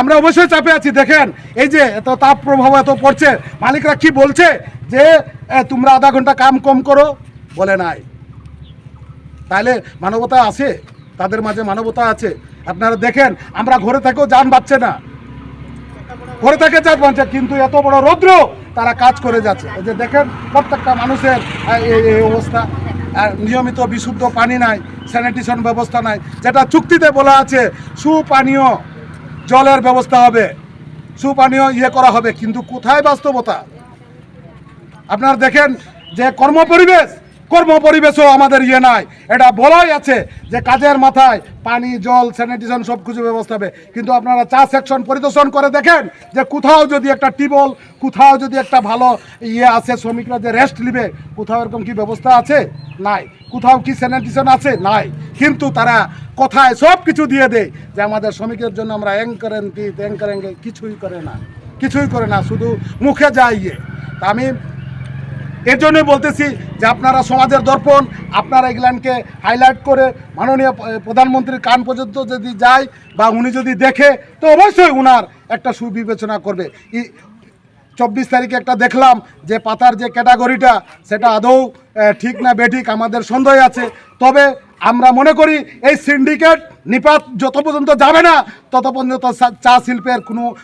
আমরা অবশ্যই চাপে আছি। দেখেন, এই যে এত তাপ প্রভাব এত পড়ছে, মালিকরা কি বলছে? যে তোমরা আধা ঘণ্টা কাম কম করো? বলে নাই। তাহলে মানবতা আছে? তাদের মাঝে মানবতা আছে। আপনারা দেখেন, আমরা ঘরে থেকেও যান পাচ্ছে না। ঘরে থেকে যান পাচ্ছে কিন্তু এত বড় রৌদ্র, তারা কাজ করে যাচ্ছে। এই যে দেখেন, প্রত্যেকটা মানুষের এই অবস্থা। আর নিয়মিত বিশুদ্ধ পানি নাই, স্যানিটেশন ব্যবস্থা নাই। যেটা চুক্তিতে বলা আছে, সুপানীয় জলের ব্যবস্থা হবে। সুপানীয় ইয়ে করা হবে, কিন্তু কোথায় বাস্তবতা? আপনারা দেখেন যে কর্ম পরিবেশ কর্ম পরিবেশও আমাদের ইয়ে নাই। এটা বলাই আছে যে কাজের মাথায় পানি জল স্যানিটেশন সব কিছু ব্যবস্থা হবে। কিন্তু আপনারা চা সেকশন পরিদর্শন করে দেখেন যে কোথাও যদি একটা টিবল কোথাও যদি একটা ভালো ইয়ে আছে শ্রমিকরা যে রেস্ট নেবে কোথাও এরকম কি ব্যবস্থা আছে? নাই। কোথাও কি স্যানিটেশন আছে? নাই। কিন্তু তারা কথায় সব কিছু দিয়ে দেয় যে আমাদের শ্রমিকের জন্য আমরা অ্যাং করেন কি ত্যাং করেন কি, কিছুই করে না। কিছুই করে না শুধু মুখে যায় ইয়ে। তা আমি এর জন্যই বলতেছি যে আপনারা সমাজের দর্পণ, আপনারা এগুলানকে হাইলাইট করে মাননীয় প্রধানমন্ত্রীর কান পর্যন্ত যদি যায় বা উনি যদি দেখে, তো অবশ্যই উনার একটা সুবিবেচনা করবে। ই- চব্বিশ তারিখে একটা দেখলাম যে পাতার যে ক্যাটাগরিটা, সেটা আদৌ ঠিক না বেঠিক আমাদের সন্দেহ আছে। তবে আমরা মনে করি এই সিন্ডিকেট নিপাত যত পর্যন্ত যাবে না, তত পর্যন্ত চা- শিল্পের কোনো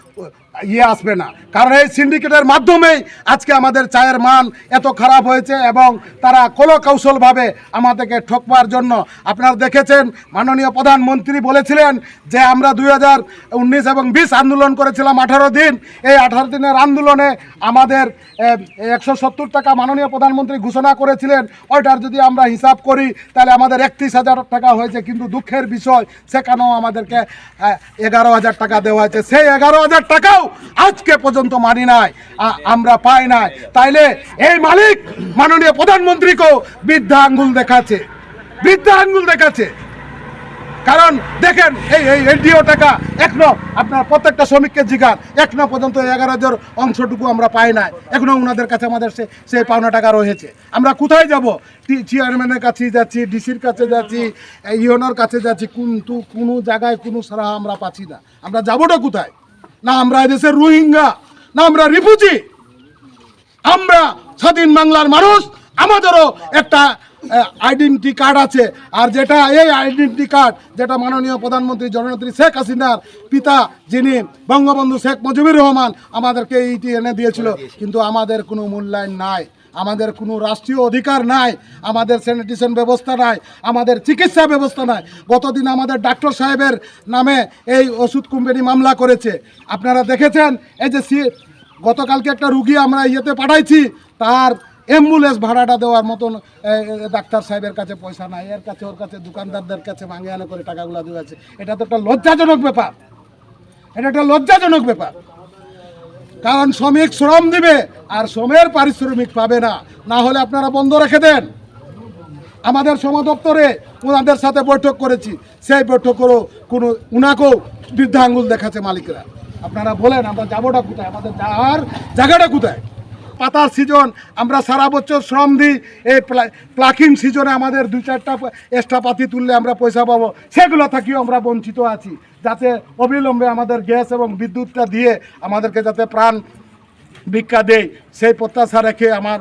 ইয়ে আসবে না। কারণ এই সিন্ডিকেটের মাধ্যমেই আজকে আমাদের চায়ের মান এত খারাপ হয়েছে এবং তারা কল কৌশলভাবে আমাদেরকে ঠকবার জন্য। আপনারা দেখেছেন, মাননীয় প্রধানমন্ত্রী বলেছিলেন যে আমরা দুই হাজার উনিশ এবং বিশ আন্দোলন করেছিলাম আঠারো দিন। এই আঠারো দিনের আন্দোলনে আমাদের একশো সত্তর টাকা মাননীয় প্রধানমন্ত্রী ঘোষণা করেছিলেন। ওইটার যদি আমরা হিসাব করি, তাহলে আমাদের একত্রিশ হাজার টাকা হয়েছে। কিন্তু দুঃখের বিষয়, সেখানেও আমাদেরকে এগারো হাজার টাকা দেওয়া হয়েছে। সেই এগারো হাজার টাকাও আজকে পর্যন্ত মানি নাই আমরা পাই নাই। তাইলে এই মালিক মাননীয় প্রধানমন্ত্রীকেও বৃদ্ধা আঙ্গুল দেখাচ্ছে, বৃদ্ধা আঙ্গুল দেখাচ্ছে। কারণ দেখেন, এই এই এনডিও টাকা এখনও আপনার প্রত্যেকটা শ্রমিককে জিগান এখনও পর্যন্ত এগারো হাজার অংশটুকু আমরা পাই নাই। এখনও ওনাদের কাছে আমাদের সে সেই পাওনা টাকা রয়েছে। আমরা কোথায় যাব? চেয়ারম্যানের কাছে যাচ্ছি, ডিসির কাছে যাচ্ছি ইউনোর কাছে যাচ্ছি, কিন্তু কোনো জায়গায় কোনো সারা আমরা পাচ্ছি না। আমরা যাবোটা কোথায়? না আমরা এদেশের রোহিঙ্গা, না আমরা রিফিউজি। আমরা স্বাধীন বাংলার মানুষ, আমাদেরও একটা আইডেন্টি কার্ড আছে। আর যেটা এই আইডেন্টি কার্ড যেটা মাননীয় প্রধানমন্ত্রী জননেত্রী শেখ হাসিনার পিতা, যিনি বঙ্গবন্ধু শেখ মুজিবুর রহমান আমাদেরকে এইটি এনে দিয়েছিল। কিন্তু আমাদের কোনো মূল্যায়ন নাই। আমাদের কোনো রাষ্ট্রীয় অধিকার নাই, আমাদের স্যানিটেশন ব্যবস্থা নাই, আমাদের চিকিৎসা ব্যবস্থা নাই। গতদিন আমাদের ডাক্তার সাহেবের নামে এই ওষুধ কোম্পানি মামলা করেছে। আপনারা দেখেছেন, এই যে গতকালকে একটা রুগী আমরা ইয়েতে পাঠাইছি, তার অ্যাম্বুলেন্স ভাড়াটা দেওয়ার মতন ডাক্তার সাহেবের কাছে পয়সা নাই, এর কাছে, ওর কাছে, দোকানদারদের কাছে ভাঙে আনে করে টাকাগুলো দেওয়া আছে। এটা তো একটা লজ্জাজনক ব্যাপার। এটা একটা লজ্জাজনক ব্যাপার। কারণ শ্রমিক শ্রম দিবে আর শ্রমের পারিশ্রমিক পাবে না। না হলে আপনারা বন্ধ রেখে দেন। আমাদের সম দপ্তরে ওনাদের সাথে বৈঠক করেছি। সেই বৈঠকেরও কোনো, উনাকেও বৃদ্ধা আঙ্গুল দেখাচ্ছে মালিকরা। আপনারা বলেন, আমরা যাবোটা কোথায়? আমাদের যাওয়ার জায়গাটা কোথায়? পাতার সিজন, আমরা সারা বছর শ্রম দিই, এই প্লাকিং সিজনে আমাদের দু চারটা এক্সট্রা পাতি তুললে আমরা পয়সা পাবো। সেগুলো থেকেও আমরা বঞ্চিত আছি। যাতে অবিলম্বে আমাদের গ্যাস এবং বিদ্যুৎটা দিয়ে আমাদেরকে যাতে প্রাণ ভিক্ষা দেয় সেই প্রত্যাশা রেখে আমার